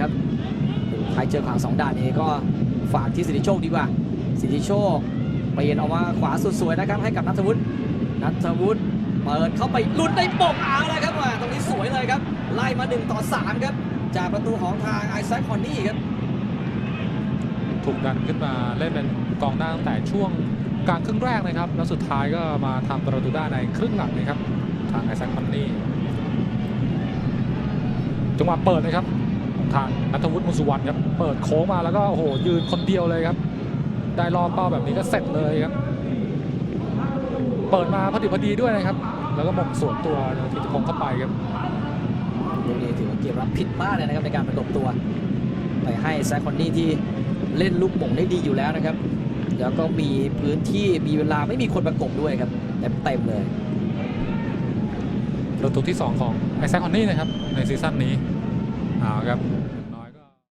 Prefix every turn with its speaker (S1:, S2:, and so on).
S1: ครับไทยเจอขวางสองด่านนี้ก็ฝากที่สิทธิโชคดีกว่า สิทธิโชคเปลี่ยนออกมาขวาสุดสวยนะครับ ให้กับนัทวุฒินัทวุฒิเปิดเข้าไปลุ้นในปกเอาเลยครับว่าตรงนี้สวยเลยครับ ไล่มา1ต่อ3ครับ จากประตูของทางไอแซคคอนนี่ครับ
S2: ถูกดันขึ้นมาเล่นเป็นกองหน้าตั้งแต่ช่วงกลางครึ่งแรกนะครับ แล้วสุดท้ายก็มาทำประตูได้ในครึ่งหลังนะครับ ทางไอแซคมันนี่จังหวะเปิดนะครับ ทางนัทวุฒิมุสุวรรณครับเปิดโค้งมาแล้วก็โอ้โหยืนคนเดียวเลยครับ ได้รอบเป้าแบบนี้ก็เสร็จเลยครับ เปิดมาพอดีพอดีด้วยนะครับ แล้วก็หมงสวนตัวทิติพงศ์เข้าไปครับ
S1: ลูกนี้ถือว่าเกมรับผิดมากเลยนะครับในการประกบตัวไปให้แซคคอนนี่ที่เล่นลูกหม่งได้ดีอยู่แล้วนะครับ แล้วก็มีพื้นที่มีเวลาไม่มีคนประกบด้วยครับเต็มเต็มๆเลย
S2: ประตูที่ 2 ของไอแซคฮอนนี่นะครับในซีซั่นนี้ เอาครับ